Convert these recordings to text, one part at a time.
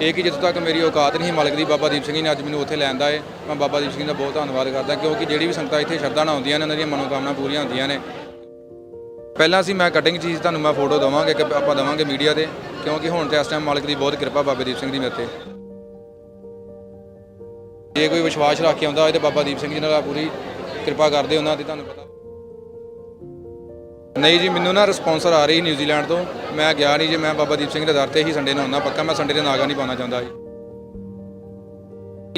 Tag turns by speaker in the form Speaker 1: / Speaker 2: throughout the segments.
Speaker 1: ਇਹ ਕਿ ਜਿੱਥੋਂ ਤੱਕ ਮੇਰੀ ਔਕਾਤ ਨਹੀਂ ਮਾਲਕ ਦੀ, ਬਾਬਾ ਦੀਪ ਸਿੰਘ ਜੀ ਨੇ ਅੱਜ ਮੈਨੂੰ ਉੱਥੇ ਲੈਂਦਾ ਏ। ਮੈਂ ਬਾਬਾ ਦੀਪ ਸਿੰਘ ਦਾ ਬਹੁਤ ਧੰਨਵਾਦ ਕਰਦਾ, ਕਿਉਂਕਿ ਜਿਹੜੀ ਵੀ ਸੰਗਤਾਂ ਇੱਥੇ ਸ਼ਰਧਾ ਨਾਲ ਆਉਂਦੀਆਂ ਨੇ, ਉਹਨਾਂ ਦੀਆਂ ਮਨੋਕਾਮਨਾ ਪੂਰੀਆਂ ਹੁੰਦੀਆਂ ਨੇ। ਪਹਿਲਾਂ ਅਸੀਂ ਮੈਂ ਕਟਿੰਗ ਚੀਜ਼ ਤੁਹਾਨੂੰ ਮੈਂ ਫੋਟੋ ਦਵਾਂਗੇ ਕਿ ਆਪਾਂ ਦਵਾਂਗੇ ਮੀਡੀਆ ਤੇ, ਕਿਉਂਕਿ ਹੁਣ ਤੇ ਇਸ ਟਾਈਮ ਮਾਲਕ ਦੀ ਬਹੁਤ ਕਿਰਪਾ ਬਾਬਾ ਦੀਪ ਸਿੰਘ ਦੀ ਮੇਰੇ ਤੇ। ਜੇ ਕੋਈ ਵਿਸ਼ਵਾਸ ਰੱਖ ਕੇ ਆਉਂਦਾ ਹੋਏ ਤੇ ਬਾਬਾ ਦੀਪ ਸਿੰਘ ਜੀ ਨਾਲ ਪੂਰੀ ਕਿਰਪਾ ਕਰਦੇ, ਉਹਨਾਂ ਦੀ ਤੁਹਾਨੂੰ ਪਤਾ ਨਹੀਂ ਜੀ, ਮੈਨੂੰ ਨਾ ਰਿਸਪੌਂਸਰ ਆ ਰਹੀ ਨਿਊਜ਼ੀਲੈਂਡ ਤੋਂ। ਮੈਂ ਗਿਆ ਨਹੀਂ ਜੇ, ਮੈਂ ਬਾਬਾ ਦੀਪ ਸਿੰਘ ਦੇ ਦਰ ਤੇ ਹੀ ਸੰਡੇ ਨੂੰ ਆਉਣਾ ਪੱਕਾ, ਮੈਂ ਸੰਡੇ ਦੇ ਨਾਗਾ ਨਹੀਂ ਪਾਉਣਾ ਚਾਹੁੰਦਾ ਜੀ।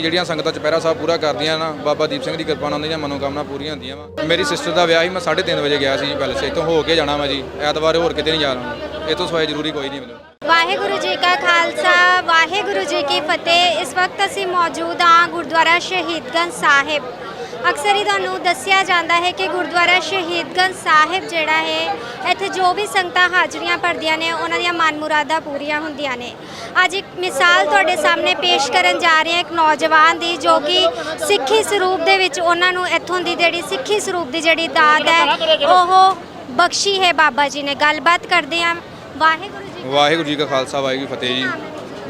Speaker 1: ਜਿਹੜੀਆਂ ਸੰਗਤਾਂ ਚੁਪਹਿਰਾ ਸਾਹਿਬ ਪੂਰਾ ਕਰਦੀਆਂ ਨਾ, ਬਾਬਾ ਦੀਪ ਸਿੰਘ ਦੀ ਕਿਰਪਾ ਨਾਲ ਉਹਨਾਂ ਦੀਆਂ ਮਨੋਕਾਮਨਾ ਪੂਰੀਆਂ ਹੁੰਦੀਆਂ ਵਾ। ਮੇਰੀ ਸਿਸਟਰ ਦਾ ਵਿਆਹ ਸੀ, ਮੈਂ 3:30 ਵਜੇ ਗਿਆ ਸੀ ਜੀ ਪਹਿਲੇ ਇੱਥੋਂ ਹੋ ਕੇ ਜਾਣਾ ਮੈਂ ਜੀ। ਐਤਵਾਰ ਹੋਰ ਕਿਤੇ ਨਹੀਂ ਜਾਣਾ ਇਹ ਤੋਂ ਸਿਵਾਏ ਜ਼ਰੂਰੀ ਕੋਈ ਨਹੀਂ ਮੈਨੂੰ।
Speaker 2: ਵਾਹਿਗੁਰੂ ਜੀ ਕਾ ਖਾਲਸਾ, ਵਾਹਿਗੁਰੂ ਜੀ ਕੀ ਫਤਿਹ। ਇਸ ਵਕਤ ਅਸੀਂ ਮੌਜੂਦ ਹਾਂ ਗੁਰਦੁਆਰਾ ਸ਼ਹੀਦਗੰਜ ਸਾਹਿਬ। ਅਕਸਰ ਹੀ ਤੁਹਾਨੂੰ ਦੱਸਿਆ ਜਾਂਦਾ ਹੈ ਕਿ ਗੁਰਦੁਆਰਾ ਸ਼ਹੀਦਗੰਜ ਸਾਹਿਬ ਜਿਹੜਾ ਹੈ ਇੱਥੇ ਜੋ ਵੀ ਸੰਗਤਾਂ ਹਾਜ਼ਰੀਆਂ ਭਰਦੀਆਂ ਨੇ ਉਹਨਾਂ ਦੀਆਂ ਮਨ ਮੁਰਾਦਾਂ ਪੂਰੀਆਂ ਹੁੰਦੀਆਂ ਨੇ। ਅੱਜ ਇੱਕ ਮਿਸਾਲ ਤੁਹਾਡੇ ਸਾਹਮਣੇ ਪੇਸ਼ ਕਰਨ ਜਾ ਰਹੇ ਹਾਂ ਇੱਕ ਨੌਜਵਾਨ ਦੀ ਜੋ ਕਿ ਸਿੱਖੀ ਸਰੂਪ ਦੇ ਵਿੱਚ ਉਹਨਾਂ ਨੂੰ ਇੱਥੋਂ ਦੀ ਜਿਹੜੀ ਸਿੱਖੀ ਸਰੂਪ ਦੀ ਜਿਹੜੀ ਦਾਤ ਹੈ ਉਹ ਬਖਸ਼ੀ ਹੈ ਬਾਬਾ ਜੀ ਨੇ। ਗੱਲਬਾਤ ਕਰਦੇ ਹਾਂ। ਵਾਹਿਗੁਰੂ ਜੀ
Speaker 1: ਵਾਹਿਗੁਰੂ ਜੀ ਕਾ ਖਾਲਸਾ ਵਾਹਿਗੁਰੂ ਫਤਿਹ ਜੀ।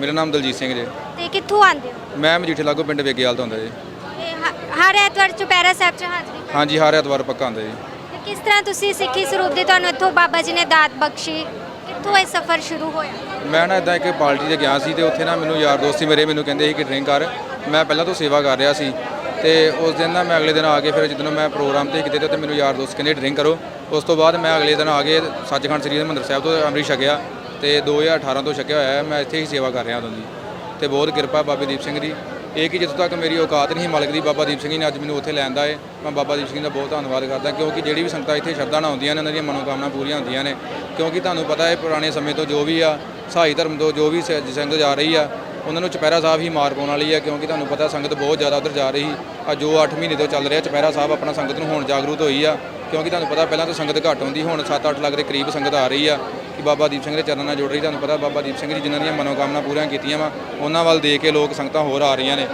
Speaker 1: ਮੇਰਾ ਨਾਮ ਦਲਜੀਤ ਸਿੰਘ ਜੀ।
Speaker 2: ਤੇ ਕਿੱਥੋਂ ਆਉਂਦੇ ਹੋ?
Speaker 1: ਮੈਂ ਮਜੀਠੇ ਲਾਗੋ ਪਿੰਡ ਵੇਗੇਵਾਲ ਤੋਂ ਹੁੰਦਾ ਜੀ।
Speaker 2: ਹਰ ਐਤਵਾਰ ਚੁਪਹਿਰਾ ਸਾਹਿਬ ਚ ਹਾਜ਼ਰੀ
Speaker 1: ਹਾਂਜੀ ਹਰ ਐਤਵਾਰ ਪੱਕਾ ਹੁੰਦਾ ਜੀ।
Speaker 2: ਤੇ ਕਿਸ ਤਰ੍ਹਾਂ ਤੁਸੀਂ ਸਿੱਖੀ ਸਰੂਪ ਦੀ ਤੁਹਾਨੂੰ ਇੱਥੋਂ ਬਾਬਾ ਜੀ ਨੇ ਦਾਤ ਬਖਸ਼ੀ? ਕਿੱਥੋਂ ਇਹ ਸਫ਼ਰ ਸ਼ੁਰੂ ਹੋਇਆ?
Speaker 1: ਮੈਂ ਨਾ ਇਦਾਂ ਇੱਕ ਪਾਰਟੀ ਤੇ ਗਿਆ ਸੀ ਤੇ ਉੱਥੇ ਨਾ ਮੈਨੂੰ ਯਾਰ ਦੋਸਤੀ ਮੇਰੇ ਮੈਨੂੰ ਕਹਿੰਦੇ ਸੀ ਕਿ ਡਰਿੰਕ ਕਰ। ਮੈਂ ਪਹਿਲਾਂ ਤੋਂ ਸੇਵਾ ਕਰ ਰਿਹਾ ਸੀ ਤੇ ਉਸ ਦਿਨ ਨਾ ਮੈਂ ਅਗਲੇ ਦਿਨ ਆ ਕੇ ਫਿਰ ਜਦੋਂ ਮੈਂ ਪ੍ਰੋਗਰਾਮ ਤੇ ਕਿਤੇ ਤੇ ਮੈਨੂੰ ਯਾਰ ਦੋਸਤ ਕਹਿੰਦੇ ਡਰਿੰਕ ਕਰੋ। ਉਸ ਤੋਂ ਬਾਅਦ ਮੈਂ ਅਗਲੇ ਦਿਨ ਆ ਕੇ ਸੱਚਖੰਡ ਸ੍ਰੀ ਹਰਿਮੰਦਰ ਸਾਹਿਬ ਤੋਂ ਅੰਮ੍ਰਿਤ ਛਕਿਆ ਤੇ 2018 ਤੋਂ ਛਕਿਆ ਹੋਇਆ ਹੈ। ਮੈਂ ਇੱਥੇ ਹੀ ਸੇਵਾ ਕਰ ਰਿਹਾ ਉਦੋਂ ਦੀ। ਤੇ ਬਹੁਤ ਕਿਰਪਾ ਬਾਬੇ ਦੀਪ ਸਿੰਘ ਦੀ। ਇਹ ਕਿ ਜਿੱਥੋਂ ਤੱਕ ਮੇਰੀ ਔਕਾਤ ਨਹੀਂ ਮਲਕ ਦੀ ਬਾਬਾ ਦੀਪ ਸਿੰਘ ਜੀ ਨੇ ਅੱਜ ਮੈਨੂੰ ਉੱਥੇ ਲੈਂਦਾ ਏ। ਮੈਂ ਬਾਬਾ ਦੀਪ ਸਿੰਘ ਦਾ ਬਹੁਤ ਧੰਨਵਾਦ ਕਰਦਾ, ਕਿਉਂਕਿ ਜਿਹੜੀ ਵੀ ਸੰਗਤਾਂ ਇੱਥੇ ਸ਼ਰਧਾ ਨਾਲ ਆਉਂਦੀਆਂ ਨੇ ਉਹਨਾਂ ਦੀਆਂ ਮਨੋਕਾਮਨਾ ਪੂਰੀਆਂ ਹੁੰਦੀਆਂ ਨੇ। ਕਿਉਂਕਿ ਤੁਹਾਨੂੰ ਪਤਾ ਹੈ ਪੁਰਾਣੇ ਸਮੇਂ ਤੋਂ ਜੋ ਵੀ ਆ, ਸਹਾਈ ਧਰਮ ਤੋਂ ਜੋ ਵੀ ਸ- ਸੰਗਤ ਜਾ ਰਹੀ ਆ, ਉਹਨਾਂ ਨੂੰ ਚੁਪਹਿਰਾ ਸਾਹਿਬ ਹੀ ਮਾਰ ਪਾਉਣ ਵਾਲੀ ਆ, ਕਿਉਂਕਿ ਤੁਹਾਨੂੰ ਪਤਾ ਸੰਗਤ ਬਹੁਤ ਜ਼ਿਆਦਾ ਉਧਰ ਜਾ ਰਹੀ ਆ। ਜੋ 8 ਮਹੀਨੇ ਤੋਂ ਚੱਲ ਰਿਹਾ, ਚੁਪਹਿਰਾ ਸਾਹਿਬ ਆਪਣਾ ਸੰਗਤ ਨੂੰ ਹੁਣ ਜਾਗਰੂਕ ਹੋਈ ਆ। ਕਿਉਂਕਿ ਤੁਹਾਨੂੰ ਪਤਾ ਪਹਿਲਾਂ ਤਾਂ ਸੰਗਤ ਘੱਟ ਹੁੰਦੀ ਹੁਣ 7-8 ਲੱਖ ਦੇ ਕਰੀਬ ਸੰਗਤ ਆ ਰਹੀ ਆ ਕਿ ਬਾਬਾ ਦੀਪ ਸਿੰਘ ਦੇ ਚਰਨਾਂ ਨਾਲ ਜੁੜ ਰਹੀ। ਤੁਹਾਨੂੰ ਪਤਾ ਬਾਬਾ ਦੀਪ ਸਿੰਘ ਜੀ ਜਿਨ੍ਹਾਂ ਦੀਆਂ ਮਨੋਕਾਮਨਾ ਪੂਰੀਆਂ ਕੀਤੀਆਂ ਵਾ ਉਹਨਾਂ ਵੱਲ ਦੇਖ ਕੇ ਲੋਕ ਸੰਗਤਾਂ ਹੋਰ ਆ ਰਹੀਆਂ ਨੇ।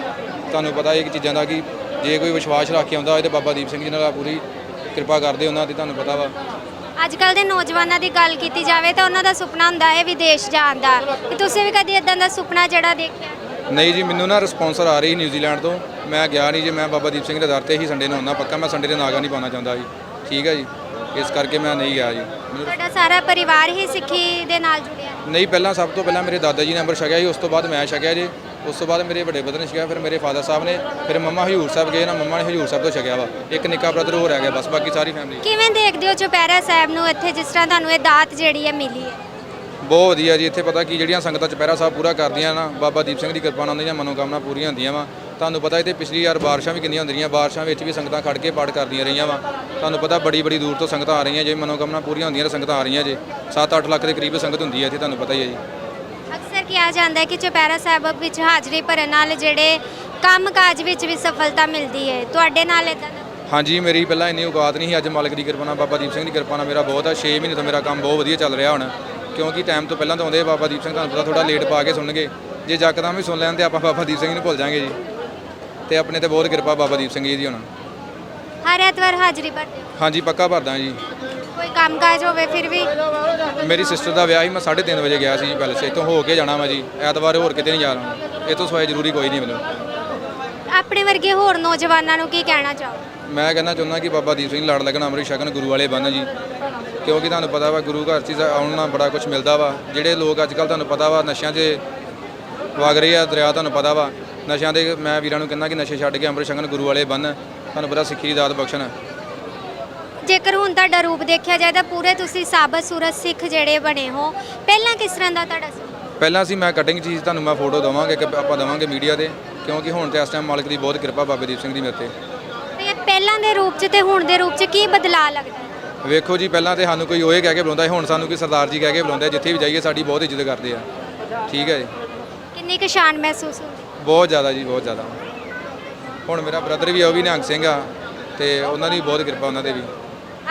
Speaker 1: ਤੁਹਾਨੂੰ ਪਤਾ ਇਹ ਚੀਜ਼ਾਂ ਦਾ ਕਿ ਜੇ ਕੋਈ ਵਿਸ਼ਵਾਸ ਰੱਖ ਕੇ ਆਉਂਦਾ ਹੋਏ ਤੇ ਬਾਬਾ ਦੀਪ ਸਿੰਘ ਜੀ ਨਾਲ ਪੂਰੀ ਕਿਰਪਾ ਕਰਦੇ ਉਹਨਾਂ ਦੀ ਤੁਹਾਨੂੰ ਪਤਾ ਵਾ।
Speaker 2: ਅੱਜ ਕੱਲ ਦੇ ਨੌਜਵਾਨਾਂ ਦੀ ਗੱਲ ਕੀਤੀ ਜਾਵੇ ਤਾਂ ਉਹਨਾਂ ਦਾ ਸੁਪਨਾ ਹੁੰਦਾ ਹੈ ਵਿਦੇਸ਼ ਜਾਣ ਦਾ। ਕਿ ਤੁਸੀਂ ਵੀ ਕਦੀ ਇਦਾਂ ਦਾ ਸੁਪਨਾ ਜਿਹੜਾ ਦੇਖਿਆ?
Speaker 1: ਨਹੀਂ ਜੀ ਮੈਨੂੰ ਨਾ ਰਿਸਪੌਂਸਰ ਆ ਰਹੀ ਨਿਊਜ਼ੀਲੈਂਡ ਤੋਂ। ਮੈਂ ਗਿਆ ਨਹੀਂ ਜੇ ਮੈਂ ਬਾਬਾ ਦੀਪ ਸਿੰਘ ਦੇ ਦਰ ਤੇ ਹੀ ਸੰਡੇ ਨੂੰ ਆਉਣਾ ਪੱਕਾ। ਮੈਂ ਸੰਡੇ ਦੇ ਨਾਗਾ ਨਹੀਂ ਪਾਉਣਾ ਚਾਹੁੰਦਾ ਜੀ। ਠੀਕ ਹੈ ਜੀ। ਇਸ ਕਰਕੇ ਮੈਂ ਨਹੀਂ ਗਿਆ ਜੀ। ਮੈਨੂੰ
Speaker 2: ਤੁਹਾਡਾ ਸਾਰਾ ਪਰਿਵਾਰ ਹੀ ਸਿੱਖੀ ਦੇ ਨਾਲ ਜੁੜਿਆ
Speaker 1: ਨਹੀਂ ਪਹਿਲਾਂ ਸਭ ਤੋਂ ਪਹਿਲਾਂ ਮੇਰੇ ਦਾਦਾ ਜੀ ਨੇ ਅੰਮ੍ਰਿਤ ਛਕਿਆ ਜੀ ਉਸ ਤੋਂ ਬਾਅਦ ਮੈਂ ਛਕਿਆ ਜੀ। ਉਸ ਤੋਂ ਬਾਅਦ ਮੇਰੇ ਵੱਡੇ ਬ੍ਰਦਰ ਨੇ ਛਕਿਆ ਫਿਰ ਮੇਰੇ ਫਾਦਰ ਸਾਹਿਬ ਨੇ ਫਿਰ ਮੰਮਾ ਹਜੂਰ ਸਾਹਿਬ ਗਏ ਨਾ ਮੰਮਾ ਨੇ ਹਜੂਰ ਸਾਹਿਬ ਤੋਂ ਛਕਿਆ ਵਾ। ਇੱਕ ਨਿੱਕਾ ਬ੍ਰਦਰ ਹੋਰ ਰਹਿ ਗਿਆ ਬਸ ਬਾਕੀ ਸਾਰੀ ਫੈਮਿਲੀ
Speaker 2: ਕਿਵੇਂ ਦੇਖਦੇ ਹੋ ਚੁਪਹਿਰਾ ਸਾਹਿਬ ਨੂੰ ਇੱਥੇ ਜਿਸ ਤਰ੍ਹਾਂ ਤੁਹਾਨੂੰ ਇਹ ਦਾਤ ਜਿਹੜੀ ਹੈ ਮਿਲੀ ਹੈ?
Speaker 1: ਬਹੁਤ ਵਧੀਆ ਜੀ ਇੱਥੇ ਪਤਾ ਕੀ ਜਿਹੜੀਆਂ ਸੰਗਤਾਂ ਚੁਪਹਿਰਾ ਸਾਹਿਬ ਪੂਰਾ ਕਰਦੀਆਂ ਨਾ ਬਾਬਾ ਦੀਪ ਸਿੰਘ ਦੀ ਕਿਰਪਾ ਨਾਲ ਉਹਨਾਂ ਦੀਆਂ ਮਨੋਕਾਮਨਾ ਪੂਰੀਆਂ ਹੁੰਦੀਆਂ ਵਾ। ਤੁਹਾਨੂੰ ਪਤਾ ਇੱਥੇ ਪਿਛਲੀ ਵਾਰ ਬਾਰਿਸ਼ਾਂ ਵੀ ਕਿੰਨੀਆਂ ਹੁੰਦੀਆਂ ਬਾਰਿਸ਼ਾਂ ਵਿੱਚ ਵੀ ਸੰਗਤਾਂ ਖੜ ਕੇ ਪਾਠ ਕਰਦੀਆਂ ਰਹੀਆਂ ਵਾ। ਤੁਹਾਨੂੰ ਪਤਾ ਬੜੀ ਬੜੀ ਦੂਰ ਤੋਂ ਸੰਗਤਾਂ ਆ ਰਹੀਆਂ ਜੇ ਮਨੋਕਾਮਨਾ ਪੂਰੀਆਂ ਹੁੰਦੀਆਂ ਨੇ ਸੰਗਤਾਂ ਆ ਰਹੀਆਂ ਜੇ। 7-8 ਲੱਖ ਦੇ ਕਰੀਬ ਸੰਗਤ ਹੁੰਦੀ ਹੈ ਇੱਥੇ ਤੁਹਾਨੂੰ ਪਤਾ ਹੀ ਹੈ ਜੀ।
Speaker 2: ਅਕਸਰ ਕਿਹਾ ਜਾਂਦਾ ਹੈ ਕਿ ਚੁਪਹਿਰਾ ਸਾਹਿਬ ਵਿੱਚ ਹਾਜ਼ਰੀ ਭਰਨ ਨਾਲ ਜਿਹੜੇ ਕੰਮਕਾਜ ਵਿੱਚ ਵੀ ਸਫਲਤਾ ਮਿਲਦੀ ਹੈ। ਤੁਹਾਡੇ ਨਾਲ ਇਦਾਂ
Speaker 1: ਹਾਂਜੀ ਮੇਰੀ ਪਹਿਲਾਂ ਇੰਨੀ ਔਕਾਤ ਨਹੀਂ ਸੀ ਅੱਜ ਮਾਲਕ ਦੀ ਕਿਰਪਾ ਨਾਲ ਬਾਬਾ ਦੀਪ ਸਿੰਘ ਦੀ ਕਿਰਪਾ ਨਾਲ ਮੇਰਾ ਬਹੁਤ ਆ। 6 ਮਹੀਨੇ ਤੋਂ ਮੇਰਾ ਕੰਮ ਬਹੁਤ ਵਧੀਆ ਚੱਲ ਰਿਹਾ ਹੁਣ ਕਿਉਂਕਿ ਟਾਈਮ ਤੋਂ ਪਹਿਲਾਂ ਤਾਂ ਆਉਂਦੇ ਬਾਬਾ ਦੀਪ ਸਿੰਘ ਤੁਹਾਨੂੰ ਪਤਾ ਥੋੜਾ ਲੇਟ ਪਾ ਕੇ ਸੁਣਨਗੇ। ਜੇ ਜੱਕਦਮ ਵੀ ਸੁਣ ਲੈਣ ਤੇ ਆਪਾਂ ਬਾਬਾ ਦੀਪ ਸਿੰਘ ਨੂੰ ਭੁੱਲ ਜਾਾਂਗੇ ਜੀ। ਤੇ ਆਪਣੇ ਤੇ ਬਹੁਤ ਕਿਰਪਾ ਬਾਬਾ ਦੀਪ ਸਿੰਘ ਜੀ ਦੀ ਹੁਣ।
Speaker 2: ਹਰ ਐਤਵਾਰ ਹਾਜ਼ਰੀ ਭਰਦੇ ਹੋ?
Speaker 1: ਹਾਂਜੀ ਪੱਕਾ ਭਰਦਾ ਜੀ।
Speaker 2: ਕੋਈ ਕੰਮਕਾਜ ਹੋਵੇ ਫਿਰ ਵੀ?
Speaker 1: ਮੇਰੀ ਸਿਸਟਰ ਦਾ ਵਿਆਹ ਸੀ ਮੈਂ 3:30 ਵਜੇ ਗਿਆ ਸੀ ਪਹਿਲੇ ਸੇ ਇੱਥੋਂ ਹੋ ਕੇ ਜਾਣਾ ਮੈਂ ਜੀ। ਐਤਵਾਰ ਹੋਰ ਕਿਤੇ ਨਹੀਂ ਜਾਣਾ ਇਹ ਤੋਂ ਸਿਵਾਏ ਜ਼ਰੂਰੀ ਕੋਈ ਨਹੀਂ ਮੈਨੂੰ।
Speaker 2: ਆਪਣੇ ਵਰਗੇ ਹੋਰ ਨੌਜਵਾਨਾਂ ਨੂੰ ਕੀ ਕਹਿਣਾ ਚਾਹੋ
Speaker 1: ਮੈਂ ਕਹਿੰਦਾ ਚਾਹੁੰਦਾ ਕਿ ਬਾਬਾ ਦੀਪ ਸਿੰਘ ਲੜ ਲੱਗਣਾ ਅੰਮ੍ਰਿਤ ਛਕਣ ਗੁਰੂ ਵਾਲੇ ਬਣ ਜੀ। ਕਿਉਂਕਿ ਤੁਹਾਨੂੰ ਪਤਾ ਵਾ ਗੁਰੂ ਘਰ 'ਚ ਆਉਣ ਨਾਲ ਬੜਾ ਕੁਝ ਮਿਲਦਾ ਵਾ। ਜਿਹੜੇ ਲੋਕ ਅੱਜ ਕੱਲ ਤੁਹਾਨੂੰ ਪਤਾ ਵਾ ਨਸ਼ਿਆਂ 'ਚ ਵਗ ਰਹੇ ਆ ਦਰਿਆ ਤੁਹਾਨੂੰ ਪਤਾ ਵਾ। ਨਸ਼ਿਆਂ ਦੇ ਮੈਂ ਵੀਰਾਂ ਨੂੰ ਕਹਿੰਦਾ ਕਿ ਨਸ਼ੇ ਛੱਡ ਕੇ ਅੰਮ੍ਰਿਤ ਛਕਣ ਗੁਰੂ ਵਾਲੇ ਬਣ ਤੁਹਾਨੂੰ ਪਤਾ ਸਿੱਖੀ ਦੀ ਦਾਤ ਬਖਸ਼ਣ।
Speaker 2: ਜੇਕਰ ਹੁਣ ਤੁਹਾਡਾ ਰੂਪ ਦੇਖਿਆ ਜਾਏ ਤਾਂ ਪੂਰੇ ਤੁਸੀਂ ਸਾਬਤ ਸੂਰਤ ਸਿੱਖ ਜਿਹੜੇ ਬਣੇ ਹੋ। ਪਹਿਲਾਂ ਕਿਸ ਤਰ੍ਹਾਂ ਦਾ ਤੁਹਾਡਾ ਸੀ?
Speaker 1: ਪਹਿਲਾਂ ਸੀ ਮੈਂ ਕਟਿੰਗ ਚੀਜ਼ ਤੁਹਾਨੂੰ ਮੈਂ ਫੋਟੋ ਦਵਾਂਗੇ ਕਿ ਆਪਾਂ ਦਵਾਂਗੇ ਮੀਡੀਆ ਤੇ। ਕਿਉਂਕਿ ਹੁਣ ਤੇ ਇਸ ਟਾਈਮ ਮਾਲਕ ਦੀ ਬਹੁਤ ਕਿਰਪਾ ਬਾਬੇ ਦੀਪ ਸਿੰਘ ਦੀ ਮੇਰੇ ਤੇ।
Speaker 2: ਤੇ ਪਹਿਲਾਂ ਦੇ ਰੂਪ 'ਚ ਤੇ ਹੁਣ ਦੇ ਰੂਪ 'ਚ ਕੀ ਬਦਲਾਅ ਲੱਗਦਾ? ਹੈ
Speaker 1: ਵੇਖੋ ਜੀ ਪਹਿਲਾਂ ਤੇ ਸਾਨੂੰ ਕੋਈ ਓਏ ਕਹਿ ਕੇ ਬੁਲਾਉਂਦਾ ਸੀ ਹੁਣ ਸਾਨੂੰ ਕੋਈ ਸਰਦਾਰ ਜੀ ਕਹਿ ਕੇ ਬੁਲਾਉਂਦਾ ਜਿੱਥੇ ਵੀ ਜਾਈਏ ਸਾਡੀ ਬਹੁਤ ਇੱਜ਼ਤ ਕਰਦੇ ਆ। ਠੀਕ ਹੈ ਜੀ।
Speaker 2: ਕਿੰਨੀ ਕੁ ਸ਼ਾਨ ਮਹਿਸੂਸ ਹੁੰਦੀ?
Speaker 1: ਬਹੁਤ ਜ਼ਿਆਦਾ ਜੀ ਬਹੁਤ ਜ਼ਿਆਦਾ। ਹੁਣ ਮੇਰਾ ਬ੍ਰਦਰ ਵੀ ਆ ਉਹ ਵੀ ਨਿਹੰਗ ਸਿੰਘ ਆ ਤੇ ਉਹਨਾਂ ਦੀ ਬਹੁਤ ਕਿਰਪਾ ਉਹਨਾਂ ਦੇ ਵੀ।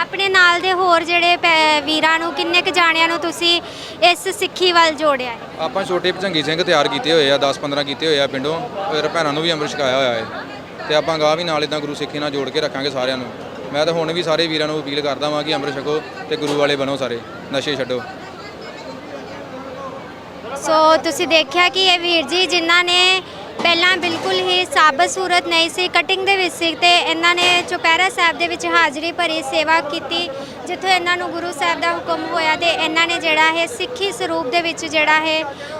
Speaker 2: ਆਪਣੇ ਨਾਲ ਦੇ ਹੋਰ ਜਿਹੜੇ ਪੈ- ਵੀਰਾਂ ਨੂੰ ਕਿੰਨੇ ਕੁ ਜਾਣਿਆਂ ਨੂੰ ਤੁਸੀਂ ਇਸ ਸਿੱਖੀ ਵੱਲ ਜੋੜਿਆ ਹੈ?
Speaker 1: ਆਪਾਂ ਛੋਟੇ ਭਜੰਗੀ ਸਿੰਘ ਤਿਆਰ ਕੀਤੇ ਹੋਏ ਆ 10-15 ਕੀਤੇ ਹੋਏ ਆ ਪਿੰਡੋਂ ਫਿਰ ਭੈਣਾਂ ਨੂੰ ਵੀ ਅੰਮ੍ਰਿਤ ਛਕਾਇਆ ਹੋਇਆ ਹੈ। ਤੇ ਆਪਾਂ ਗਾਹ ਵੀ ਨਾਲ ਇਦਾਂ ਗੁਰੂ ਸਿੱਖੀ ਨਾਲ ਜੋੜ ਕੇ ਰੱਖਾਂਗੇ ਸਾਰਿਆਂ ਨੂੰ। ਮੈਂ ਤਾਂ ਹੁਣ ਵੀ ਸਾਰੇ ਵੀਰਾਂ ਨੂੰ ਅਪੀਲ ਕਰਦਾ ਵਾਂ ਕਿ ਅੰਮ੍ਰਿਤ ਛਕੋ ਤੇ ਗੁਰੂ ਵਾਲੇ ਬਣੋ ਸਾਰੇ ਨਸ਼ੇ ਛੱਡੋ।
Speaker 2: ਸੋ ਤੁਸੀਂ ਦੇਖਿਆ ਕਿ ਇਹ ਵੀਰ ਜੀ ਜਿਨ੍ਹਾਂ ਨੇ ਪਹਿਲਾਂ ਬਿਲਕੁਲ ਹੀ ਸਾਬਤ ਸੂਰਤ ਨਹੀਂ ਸੀ ਕਟਿੰਗ ਦੇ ਵਿੱਚ ਸੀ ਤੇ ਇਹਨਾਂ ਨੇ ਚੁਪਹਿਰਾ ਸਾਹਿਬ ਦੇ ਵਿੱਚ ਹਾਜ਼ਰੀ ਭਰੀ ਸੇਵਾ ਕੀਤੀ, ਜਿੱਥੋਂ ਇਹਨਾਂ ਨੂੰ ਗੁਰੂ ਸਾਹਿਬ ਦਾ ਹੁਕਮ ਹੋਇਆ ਤੇ ਇਹਨਾਂ ਨੇ ਜਿਹੜਾ ਹੈ ਸਿੱਖੀ ਸਰੂਪ ਦੇ ਵਿੱਚ ਜਿਹੜਾ ਹੈ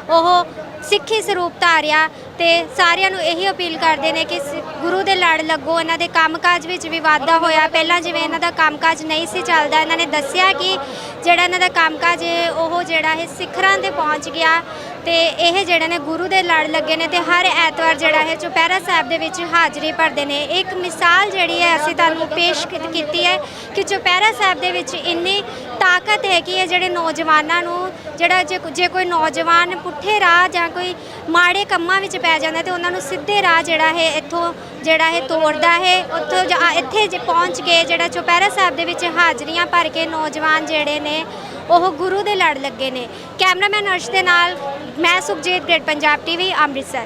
Speaker 2: ਉਹ ਸਿੱਖੀ ਸਰੂਪ ਧਾਰਿਆ ਤੇ ਸਾਰਿਆਂ ਨੂੰ ਇਹੀ ਅਪੀਲ ਕਰਦੇ ਨੇ ਕਿ ਸ- ਗੁਰੂ ਦੇ ਲੜ ਲੱਗੋ, ਇਹਨਾਂ ਦੇ ਕੰਮਕਾਜ ਵਿੱਚ ਵੀ ਵਾਧਾ ਹੋਇਆ। ਪਹਿਲਾਂ ਜਿਵੇਂ ਇਹਨਾਂ ਦਾ ਕੰਮਕਾਜ ਨਹੀਂ ਸੀ ਚੱਲਦਾ, ਇਹਨਾਂ ਨੇ ਦੱਸਿਆ ਕਿ ਜਿਹੜਾ ਇਹਨਾਂ ਦਾ ਕੰਮਕਾਜ ਹੈ ਉਹ ਜਿਹੜਾ ਹੈ ਸਿਖਰਾਂ ਤੇ ਪਹੁੰਚ ਗਿਆ ਤੇ ਇਹ ਜਿਹੜੇ ਨੇ ਗੁਰੂ ਦੇ ਲੜ ਲੱਗੇ ਨੇ ਤੇ ਹਰ ਐਤਵਾਰ ਜਿਹੜਾ ਹੈ ਚੁਪਹਿਰਾ ਸਾਹਿਬ ਦੇ ਵਿੱਚ ਹਾਜ਼ਰੀ ਭਰਦੇ ਨੇ। ਇੱਕ ਮਿਸਾਲ ਜਿਹੜੀ ਹੈ, ਅਸੀਂ ਤੁਹਾਨੂੰ ਪੇਸ਼ ਕੀਤੀ ਹੈ ਕਿ ਚੁਪਹਿਰਾ ਸਾਹਿਬ ਦੇ ਵਿੱਚ ਇੰਨੀ ਤਾਕਤ ਹੈ ਕਿ ਇਹ ਜਿਹੜੇ ਨੌਜਵਾਨਾਂ ਨੂੰ, ਜਿਹੜਾ ਜੇ ਜੇ ਕੋਈ ਨੌਜਵਾਨ ਪੁੱਠੇ ਰਾਹ ਜਾਂ ਕੋਈ ਮਾੜੇ ਕੰਮਾਂ ਵਿੱਚ ਪੈ ਜਾਂਦਾ ਤੇ ਉਹਨਾਂ ਨੂੰ ਸਿੱਧੇ ਰਾਹ ਜਿਹੜਾ ਹੈ, ਇੱਥੋਂ ਜਿਹੜਾ ਹੈ ਤੋੜਦਾ ਹੈ। ਉੱਥੋਂ ਜਾ- ਇੱਥੇ ਜੇ ਪਹੁੰਚ ਕੇ ਜਿਹੜਾ ਚੁਪਹਿਰਾ ਸਾਹਿਬ ਦੇ ਵਿੱਚ ਹਾਜ਼ਰੀਆਂ ਭਰ ਕੇ ਨੌਜਵਾਨ ਜਿਹੜੇ ਨੇ, ਉਹ ਗੁਰੂ ਦੇ ਲੜ ਲੱਗੇ ਨੇ। ਕੈਮਰਾਮੈਨ ਅਰਸ਼ ਦੇ ਨਾਲ, ਮੈਂ ਸੁਖਜੀਤ ਗ੍ਰੇਟ, ਪੰਜਾਬ ਟੀਵੀ, ਅੰਮ੍ਰਿਤਸਰ।